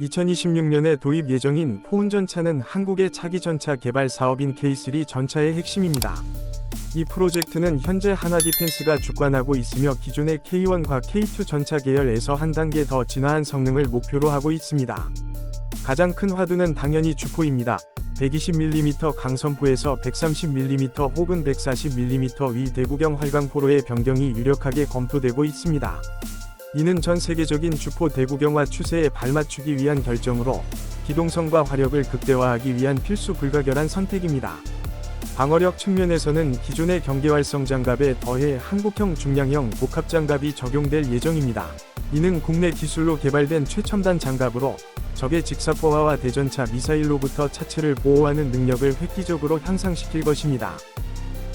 2026년에 도입 예정인 포운전차는 한국의 차기 전차 개발 사업인 K3 전차의 핵심입니다. 이 프로젝트는 현재 하나디펜스가 주관하고 있으며 기존의 K1과 K2 전차 계열에서 한 단계 더 진화한 성능을 목표로 하고 있습니다. 가장 큰 화두는 당연히 주포입니다. 120mm 강선포에서 130mm 혹은 140mm 위 대구경 활강포로의 변경이 유력하게 검토되고 있습니다. 이는 전 세계적인 주포 대구경화 추세에 발맞추기 위한 결정으로 기동성과 화력을 극대화하기 위한 필수 불가결한 선택입니다. 방어력 측면에서는 기존의 경계활성 장갑에 더해 한국형 중량형 복합 장갑이 적용될 예정입니다. 이는 국내 기술로 개발된 최첨단 장갑으로 적의 직사포화와 대전차 미사일로부터 차체를 보호하는 능력을 획기적으로 향상시킬 것입니다.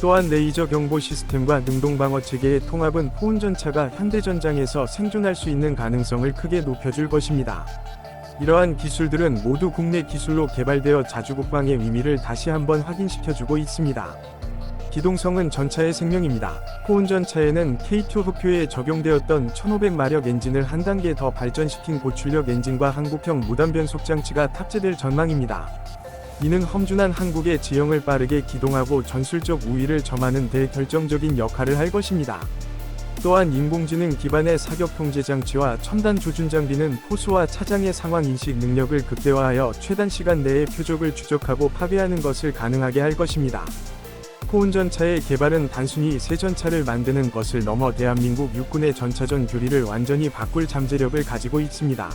또한 레이저 경보 시스템과 능동 방어 체계의 통합은 포운전차가 현대전장에서 생존할 수 있는 가능성을 크게 높여줄 것입니다. 이러한 기술들은 모두 국내 기술로 개발되어 자주국방의 의미를 다시 한번 확인시켜주고 있습니다. 기동성은 전차의 생명입니다. 포운전차에는 K2 흡표에 적용되었던 1500마력 엔진을 한 단계 더 발전시킨 고출력 엔진과 한국형 무단변속 장치가 탑재될 전망입니다. 이는 험준한 한국의 지형을 빠르게 기동하고 전술적 우위를 점하는 데 결정적인 역할을 할 것입니다. 또한 인공지능 기반의 사격 통제 장치와 첨단 조준 장비는 포수와 차장의 상황 인식 능력을 극대화하여 최단 시간 내에 표적을 추적하고 파괴하는 것을 가능하게 할 것입니다. 포운전차의 개발은 단순히 새 전차를 만드는 것을 넘어 대한민국 육군의 전차전 교리를 완전히 바꿀 잠재력을 가지고 있습니다.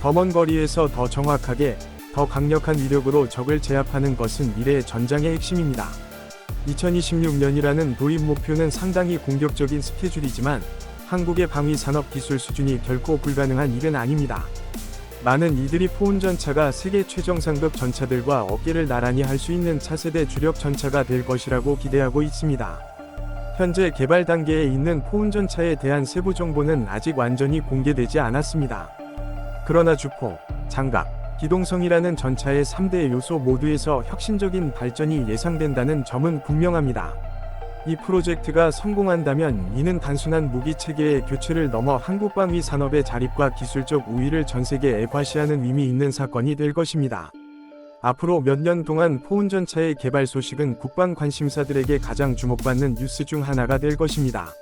더먼 거리에서 더 정확하게, 더 강력한 위력으로 적을 제압하는 것은 미래의 전장의 핵심입니다. 2026년이라는 도입 목표는 상당히 공격적인 스케줄이지만 한국의 방위 산업 기술 수준이 결코 불가능한 일은 아닙니다. 많은 이들이 포운 전차가 세계 최정상급 전차들과 어깨를 나란히 할 수 있는 차세대 주력 전차가 될 것이라고 기대하고 있습니다. 현재 개발 단계에 있는 포운 전차에 대한 세부 정보는 아직 완전히 공개되지 않았습니다. 그러나 주포, 장갑, 기동성이라는 전차의 3대 요소 모두에서 혁신적인 발전이 예상된다는 점은 분명합니다. 이 프로젝트가 성공한다면 이는 단순한 무기 체계의 교체를 넘어 한국 방위 산업의 자립과 기술적 우위를 전 세계에 과시하는 의미 있는 사건이 될 것입니다. 앞으로 몇 년 동안 포운 전차의 개발 소식은 국방 관심사들에게 가장 주목받는 뉴스 중 하나가 될 것입니다.